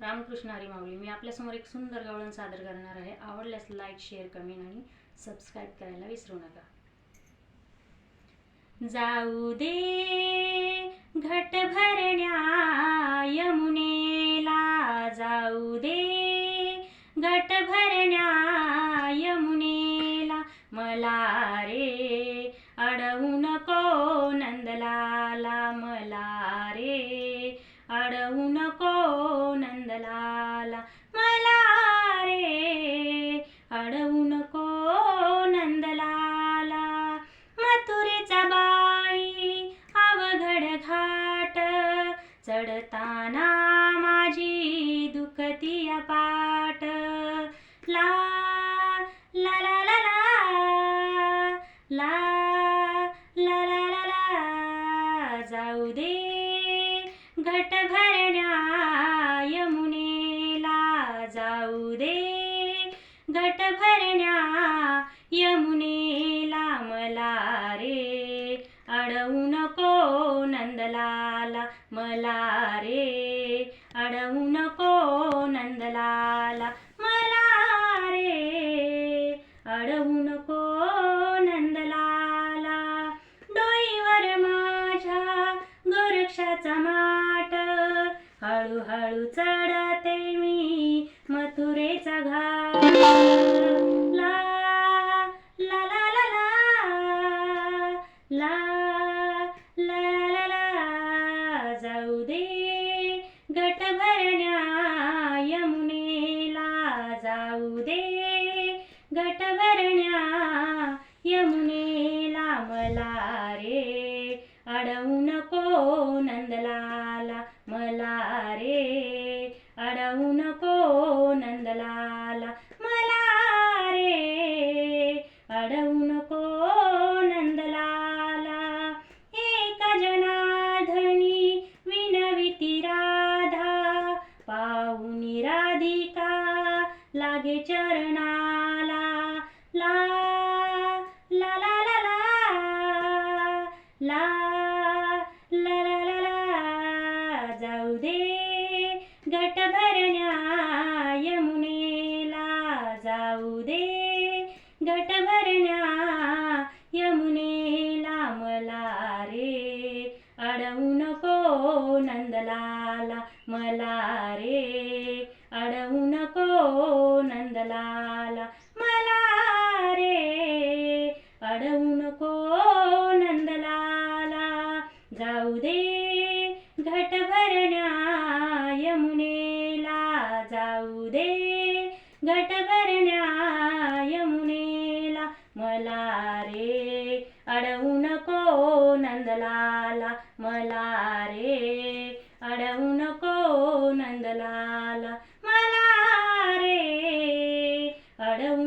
रामकृष्ण हरी माऊली मी आपल्यासमोर एक सुंदर गवळण सादर करणार आहे. आवडल्यास लाईक शेअर कमेंट आणि सबस्क्राईब करायला विसरू नका. जाऊ दे घट भरण्या यमुनेला जाऊ दे घट भरण्या यमुनेला मला रे अडवू नको. नंदलाला मला रे अडवू नको नंदलाला. मथुरेचा बाई अवघड घाट. चढताना माझी दुखती पाट ला ला ला ला ला. ला ला ला ला जाऊ दे घट भरण्या यमुनेला जाऊ दे घट भरण्या यमुनेला मला रे अडवू नको नंदलाला मला रे अडवू नको नंदलाला मला रे अडवू नको नंदलाला. डोईवर माझ्या गोरक्षाचा माट हळूहळू जाऊ दे गट भरण्या यमुनेला जाऊ दे गट भरण्या यमुनेला मला रे. अडवू नको नंदलाला मला रे. अडवू नको नंदलाला लागे चरणाला. ला ला ला ला ला. ला ला ला ला ला. जाऊ दे घट भरण्या यमुनेला जाऊ दे घट भरण्या यमुनेला मला रे अडवू नको नंदलाला. मला रे अडवू नको नंदलाला. जाऊ दे घट भरण्या यमुनेला जाऊ दे घट भरण्या यमुनेला मला रे अडवू नको नंदलाला. मला रे अडवू नको नंदलाला. मला रे अडवू